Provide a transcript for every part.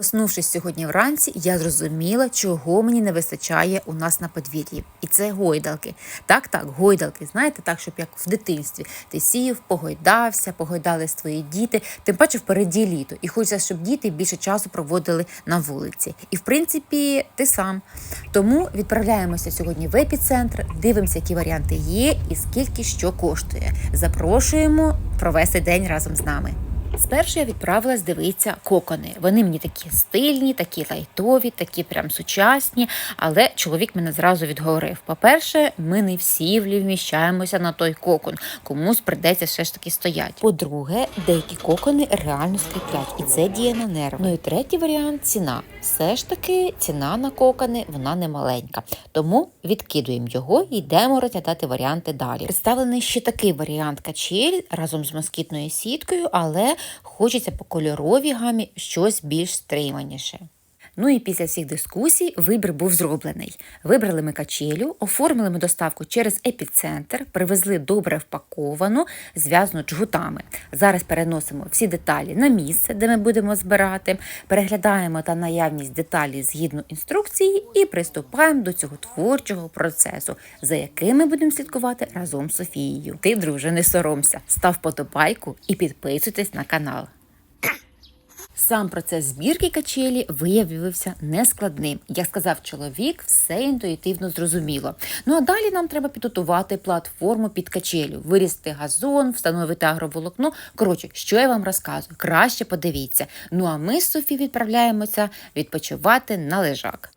Проснувшись сьогодні вранці, я зрозуміла, чого мені не вистачає у нас на подвір'ї. І це гойдалки. Так, так, гойдалки. Знаєте, так, щоб як в дитинстві ти сів, погойдався, погойдались твої діти. Тим паче впереді літо. І хочеться, щоб діти більше часу проводили на вулиці. І в принципі, ти сам. Тому відправляємося сьогодні в епіцентр, дивимося, які варіанти є і скільки що коштує. Запрошуємо провести день разом з нами. Спершу я відправилась дивитися кокони. Вони мені такі стильні, такі лайтові, такі прям сучасні. Але чоловік мене зразу відговорив. По-перше, ми не всі вміщаємося на той кокон. Комусь придеться все ж таки стоять. По-друге, деякі кокони реально скріплять, і це діє на нерви. Ну і третій варіант ціна. Все ж таки, ціна на кокони вона не маленька. Тому відкидуємо його і йдемо розглядати варіанти далі. Представлений ще такий варіант качель разом з москітною сіткою, але хочеться по кольоровій гамі щось більш стриманіше. Ну і після всіх дискусій вибір був зроблений. Вибрали ми качелю, оформили ми доставку через епіцентр, привезли добре впаковану, зв'язану джгутами. Зараз переносимо всі деталі на місце, де ми будемо збирати, переглядаємо та наявність деталі згідно інструкції і приступаємо до цього творчого процесу, за яким ми будемо слідкувати разом з Софією. Ти, друже, не соромся, став подобайку і підписуйтесь на канал. Сам процес збірки качелі виявився нескладним. Як сказав чоловік, все інтуїтивно зрозуміло. Ну а далі нам треба підготувати платформу під качелю, вирізати газон, встановити агроволокно. Коротше, що я вам розказую, краще подивіться. Ну а ми з Софі відправляємося відпочивати на лежак.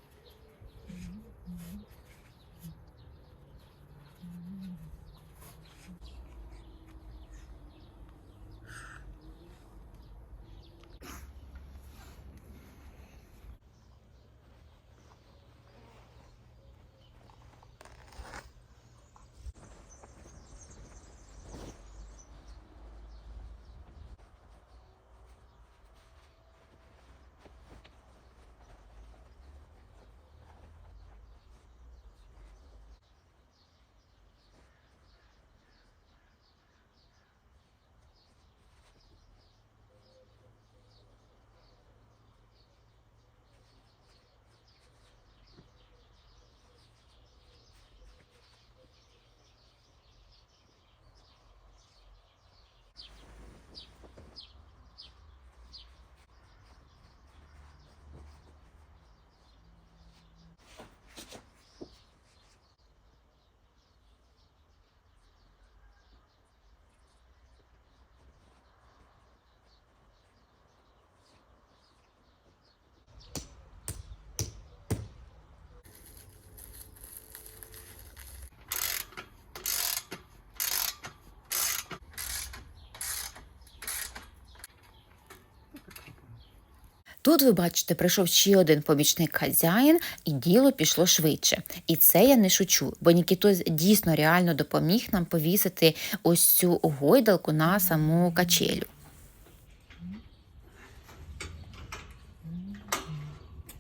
Тут ви бачите, прийшов ще один помічник хазяїн, і діло пішло швидше. І це я не шучу, бо Нікітос дійсно реально допоміг нам повісити ось цю гойдалку на саму качелю.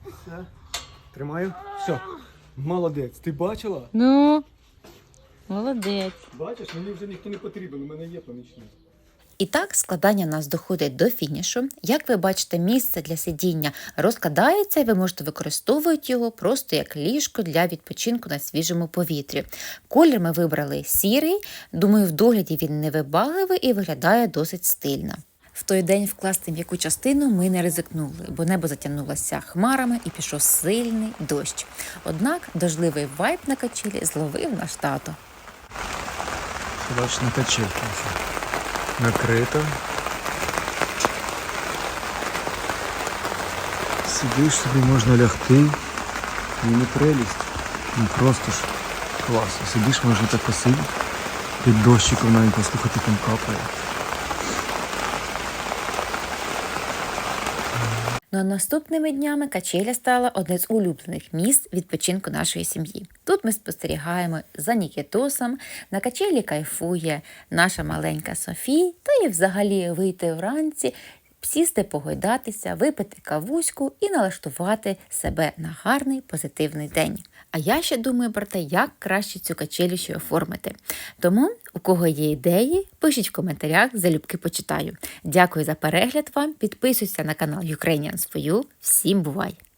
Все. Тримаю. Все. Молодець. Ти бачила? Ну, молодець. Бачиш, мені вже ніхто не потрібен, у мене є помічник. І так складання нас доходить до фінішу. Як ви бачите, місце для сидіння розкладається, і ви можете використовувати його просто як ліжко для відпочинку на свіжому повітрі. Колір ми вибрали сірий. Думаю, в догляді він не вибагливий і виглядає досить стильно. В той день вкласти м'яку частину ми не ризикнули, бо небо затягнулося хмарами і пішов сильний дощ. Однак дождливий вайб на качелі зловив наш тато. Бач, на качельку Накрито. Сидиш собі, можна лягти. І не прелість. Ну просто ж класно. Сидиш, можна так посидіти. Під дощиком навіть послухати там капає. А наступними днями качеля стала одне з улюблених місць відпочинку нашої сім'ї. Тут ми спостерігаємо за Нікітосом, на качелі кайфує наша маленька Софія, та і взагалі вийти вранці. Сісти погойдатися, випити кавуську і налаштувати себе на гарний позитивний день. А я ще думаю про те, як краще цю качелю ще оформити. Тому, у кого є ідеї, пишіть в коментарях, залюбки почитаю. Дякую за перегляд вам. Підписуйся на канал Ukrainians for You. Всім бувай!